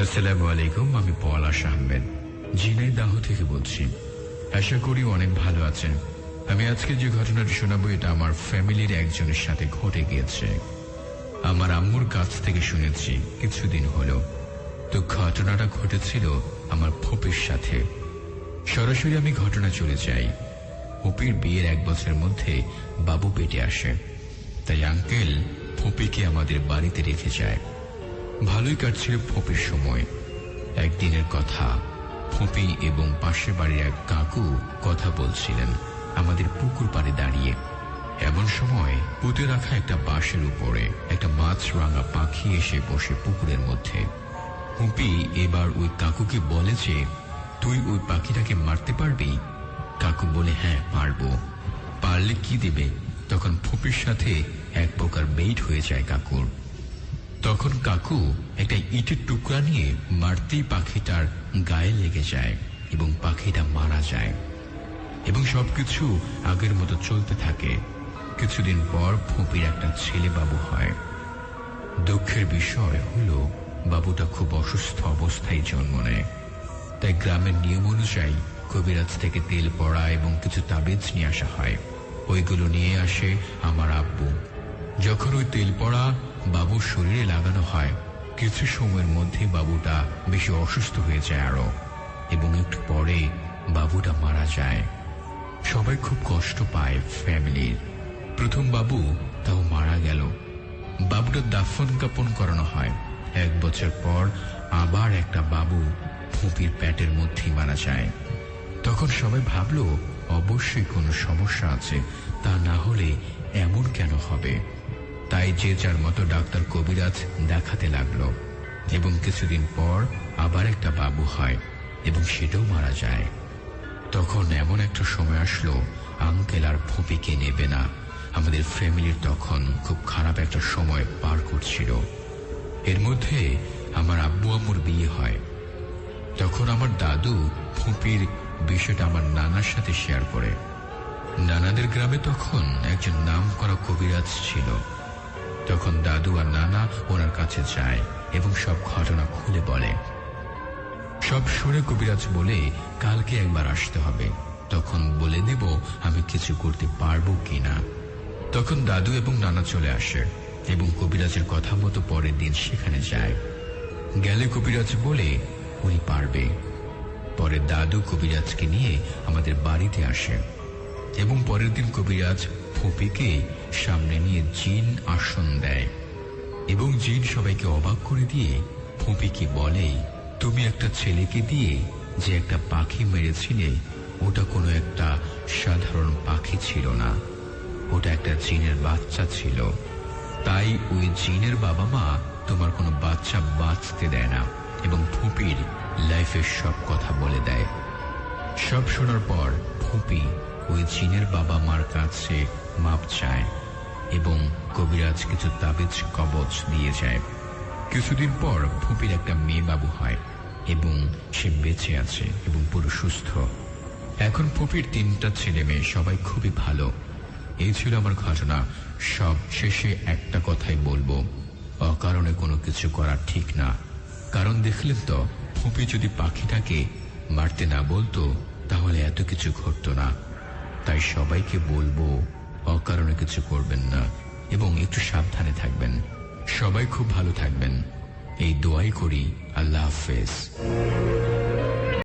আসসালামু আলাইকুম, আমি পলাশ আহমেদ দাহ থেকে বলছি। আশা করি অনেক ভালো আছেন। আমি আজকে যে ঘটনাটি শোনাবো, এটা আমার ফ্যামিলির একজনের সাথে ঘটে গিয়েছে। আমার আম্মুর কাছ থেকে শুনেছি, কিছুদিন হলো। তো ঘটনাটা ঘটেছিল আমার ফুপির সাথে। সরাসরি আমি ঘটনা চলে যাই। ফুপির বিয়ের এক বছরের মধ্যে বাবু পেটে আসে। তাই আঙ্কেল ফুপিকে আমাদের বাড়িতে রেখে যায়। ভালোই কাটছিল ফুপির সময়। একদিনের কথা, ফুপি এবং পাশের বাড়ির এক কাকু কথা বলছিলেন আমাদের পুকুর পাড়ে দাঁড়িয়ে। এমন সময় পুঁতে রাখা একটা বাঁশের উপরে একটা মাছ রাঙা পাখি এসে বসে পুকুরের মধ্যে। হুপি এবার ওই কাকুকে বলে যে, তুই ওই পাখিটাকে মারতে পারবি? কাকু বলে হ্যাঁ পারব। পারলে কি দেবে? তখন ফুপির সাথে এক প্রকার বেইট হয়ে যায় কাকুর। তখন কাকু একটা ইটের টুকরা নিয়ে মারতেই পাখিটার গায়ে লেগে যায় এবং পাখিটা মারা যায়। এবং সবকিছু আগের মতো চলতে থাকে। কিছুদিন পর ফুপির একটা ছেলে বাবু হয়। দুঃখের বিষয় হলো, বাবুটা খুব অসুস্থ অবস্থায় জন্ম নেয়। তাই গ্রামের নিয়ম অনুযায়ী কবিরাজ থেকে তেল পড়া এবং কিছু তাবিজ নিয়ে আসা হয়। ওইগুলো নিয়ে আসে আমার আব্বু। যখন ওই তেল পড়া বাবুর শরীরে লাগানো হয়। কিছু সময়ের মধ্যে বাবুটা বেশি অসুস্থ হয়ে যায় আরও এবং একটু পরে বাবুটা মারা যায়। সবাই খুব কষ্ট পায় ফ্যামিলির। প্রথম বাবু তাও মারা গেল। বাবুটা দাফন কাপন করানো হয়। এক বছর পর আবার একটা বাবু ফুপির প্যাটের মধ্যেই মারা যায়। তখন সবাই ভাবল, অবশ্যই কোনো সমস্যা আছে, তা না হলে এমন কেন হবে? তাই যে যার মতো ডাক্তার কবিরাজ দেখাতে লাগল। এবং কিছুদিন পর আবার একটা বাবু হয়, এবং সেটাও মারা যায়। তখন এমন একটা সময় আসলো, আঙ্কেল আর ফুপিকে নেবে না। আমাদের ফ্যামিলির তখন খুব খারাপ একটা সময় পার করছিল। এর মধ্যে আমার আব্বু আম্মুর বিয়ে হয়। তখন আমার দাদু ফুপির বিষয়টা আমার নানার সাথে শেয়ার করে। নানাদের গ্রামে তখন একজন নাম করা কবিরাজ ছিল। তখন দাদু আর নানা ওনার কাছে যায় এবং সব ঘটনা খুলে বলে। সব শুনে কবিরাজ বলে, কালকে একবার আসতে হবে। তখন বলে দেব আমি কিছু করতে পারব কিনা। তখন দাদু এবং নানা চলে আসে এবং কবিরাজের কথা মতো পরের দিন সেখানে যায়। গেলে কবিরাজ বলে, উনি পারবে। পরে দাদু কবিরাজকে নিয়ে আমাদের বাড়িতে আসে এবং পরের দিন কবিরাজ ফুপিকে সামনে নিয়ে জিন আসন দেয় এবং জিন সবাইকে অবাক করে দিয়ে ফুপিকে বলে, তুমি একটা ছেলেকে দিয়ে যে একটা পাখি মেরেছিলে, ওটা কোনো একটা সাধারণ পাখি ছিল না। ওটা একটা জিনের বাচ্চা ছিল। তাই ওই জিনের বাবা মা তোমার কোনো বাচ্চা বাঁচতে দেয় না এবং ফুপির লাইফের সব কথা বলে দেয়। সব শোনার পর ফুপি ওই জিনের বাবা মার কাছে মাপ চায় এবং কবিরাজ কিছু তাবিজ কবচ দিয়ে যায়। কিছুদিন পর ফুপির একটা মেয়ে বাবু হয় এবং সে বেঁচে আছে এবং পুরো সুস্থ। এখন ফুপির তিনটা ছেলে মেয়ে, সবাই খুবই ভালো। এই ছিল আমার ঘটনা। সব শেষে একটা কথাই বলব, অকারণে কোনো কিছু করা ঠিক না। কারণ দেখলেন তো, ফুপি যদি পাখিটাকে মারতে না বলতো, তাহলে এত কিছু ঘটতো না। তাই সবাইকে বলব অকারণে কিছু করবেন না এবং একটু সাবধানে থাকবেন। সবাই খুব ভালো থাকবেন। এই দোয়াই করি। আল্লাহ হাফেজ।